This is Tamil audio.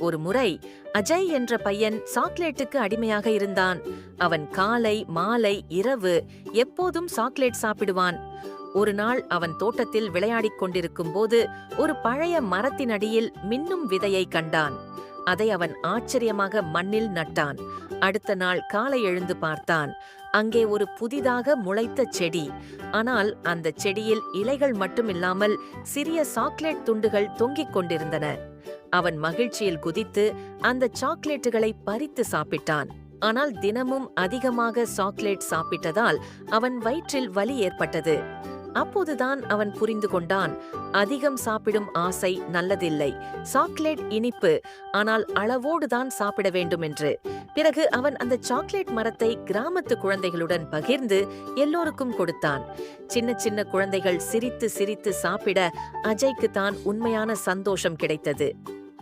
ஒரு முறை அஜய் என்ற பையன் சாக்லேட்டுக்கு அடிமையாக இருந்தான். அவன் காலை மாலை இரவு எப்போதும் சாக்லேட் சாப்பிடுவான். ஒரு நாள் அவன் தோட்டத்தில் விளையாடிக் கொண்டிருக்கும் போது ஒரு பழைய மரத்தின் அடியில் மின்னும் விதையை கண்டான். அதை அவன் ஆச்சரியமாக மண்ணில் நட்டான். அடுத்த நாள் காலை எழுந்து பார்த்தான். அங்கே ஒரு புதிதாக முளைத்த செடி. ஆனால் அந்த செடியில் இலைகள் மட்டுமில்லாமல் சிறிய சாக்லேட் துண்டுகள் தொங்கிக் கொண்டிருந்தன. அவன் மகிழ்ச்சியில் குதித்து அந்த சாக்லேட்டுகளை பறித்து சாப்பிட்டான். ஆனால் தினமும் அதிகமாக சாக்லேட் சாப்பிட்டதால் அவன் வயிற்றில் வலி ஏற்பட்டது. அப்போதுதான் அவன் புரிந்து கொண்டான் அதிகம் சாப்பிடும் ஆசை நல்லதில்லை. சாக்லேட் இனிப்பு ஆனால் அளவோடுதான் சாப்பிட வேண்டும் என்று. பிறகு அவன் அந்த சாக்லேட் மரத்தை கிராமத்து குழந்தைகளுடன் பகிர்ந்து எல்லோருக்கும் கொடுத்தான். சின்ன சின்ன குழந்தைகள் சிரித்து சிரித்து சாப்பிட அஜய்க்கு தான் உண்மையான சந்தோஷம் கிடைத்தது.